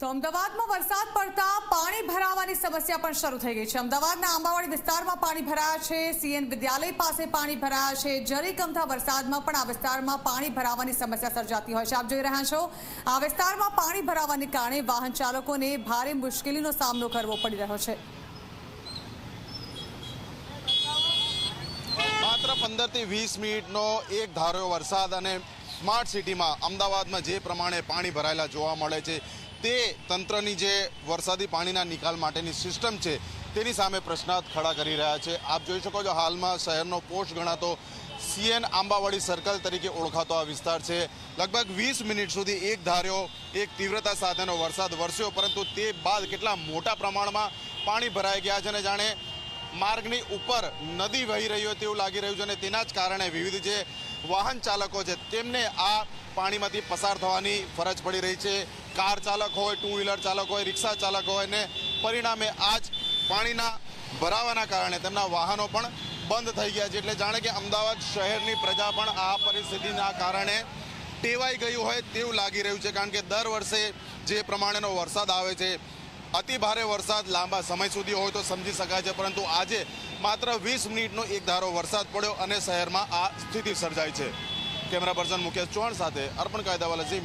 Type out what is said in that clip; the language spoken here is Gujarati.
તો અમદાવાદમાં વરસાદ પડતા પાણી ભરાવાની સમસ્યા પણ શરૂ થઈ ગઈ છે. અમદાવાદના આંબાવાડી વિસ્તારમાં પાણી ભરાયા છે. સીએન વિદ્યાલય પાસે પાણી ભરાયા છે. જરીકમતા વરસાદમાં પણ આ વિસ્તારમાં પાણી ભરાવાની સમસ્યા સર્જાતી હોય છે. આપ જોઈ રહ્યા છો, આ વિસ્તારમાં પાણી ભરાવાને કારણે વાહન ચાલકોને ભારે મુશ્કેલીનો સામનો કરવો પડી રહ્યો છે. માત્ર પંદરથી વીસ મિનિટનો એક ધારો વરસાદ અને સ્માર્ટ સિટીમાં અમદાવાદમાં જે પ્રમાણે પાણી ભરાયેલા જોવા મળે છે તે તંત્રની જે વરસાદી પાણીના નિકાલ માટેની સિસ્ટમ છે, તેની સામે પ્રશ્નાર્થ ખડા કરી રહ્યા છે. આપ જોઈ શકો છો, હાલમાં શહેરનો પોસ્ટ ગણાતો સીએન આંબાવાડી સર્કલ તરીકે ઓળખાતો આ વિસ્તાર છે. લગભગ વીસ મિનિટ સુધી એક ધાર્યો, એક તીવ્રતા સાથેનો વરસાદ વરસ્યો, પરંતુ તે બાદ કેટલા મોટા પ્રમાણમાં પાણી ભરાઈ ગયા છે અને જાણે માર્ગની ઉપર નદી વહી રહી હોય તેવું લાગી રહ્યું છે અને તેના જ કારણે વિવિધ જે વાહન ચાલકો છે, તેમને આ પાણીમાંથી પસાર થવાની ફરજ પડી રહી છે. કાર ચાલક હોય ટુ વ્હીલર ચાલક હોય, રિક્ષા ચાલક હોય ને પરિણામે આજ પાણીના ભરાવાના કારણે તેમના વાહનો પણ બંધ થઈ ગયા છે. એટલે જાણે કે અમદાવાદ શહેરની પ્રજા પણ આ પરિસ્થિતિના કારણે ટેવાઈ ગયું હોય તેવું લાગી રહ્યું છે. કારણ કે દર વર્ષે જે પ્રમાણેનો વરસાદ આવે છે, અતિ ભારે વરસાદ લાંબા સમય સુધી હોય તો સમજી શકાય છે. પરંતુ આજે માત્ર વીસ મિનિટનો એક ધારો વરસાદ પડ્યો અને શહેરમાં આ સ્થિતિ સર્જાઈ છે. કેમેરા પર્સન મુકેશ ચૌહાણ સાથે અર્પણ કાયદાવાલા જી